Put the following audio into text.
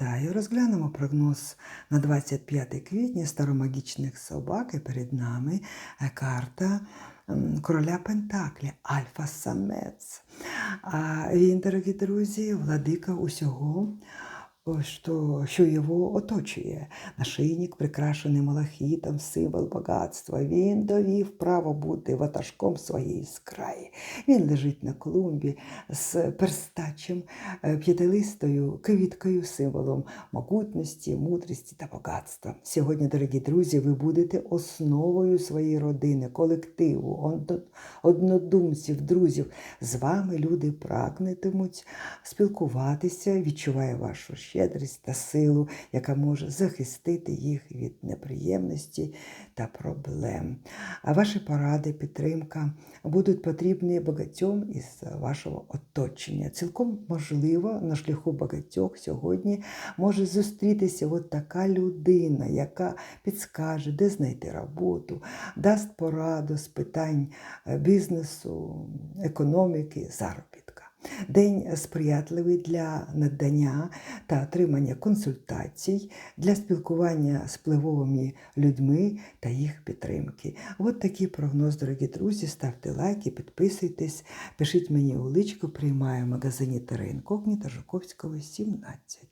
Вітаю! Розглянемо прогноз на 25 квітня старомагічних собак. І перед нами е, карта короля Пентаклі, Альфа-самець. Він, дорогі друзі, владика усього. О, Що, його оточує. Нашийник, прикрашений малахітом, символ багатства. Він довів право бути ватажком своєї скраї. Він лежить на клумбі з перстачем, е, п'ятилистою квіткою, символом могутності, мудрості та багатства. Сьогодні, дорогі друзі, ви будете основою своєї родини, колективу, однодумців, друзів. З вами люди прагнетимуть спілкуватися, відчуває вашу щедрість та силу, яка може захистити їх від неприємності та проблем. А ваші поради, підтримка будуть потрібні багатьом із вашого оточення. Цілком можливо, на шляху багатьох сьогодні може зустрітися от така людина, яка підскаже, де знайти роботу, дасть пораду з питань е, бізнесу, економіки, заробітка. День сприятливий для надання та отримання консультацій, для спілкування з впливовими людьми та їх підтримки. От такий прогноз, дорогі друзі. Ставте лайки, підписуйтесь, пишіть мені у личку, приймаю в магазині Терен Когніта Жуковського, 17.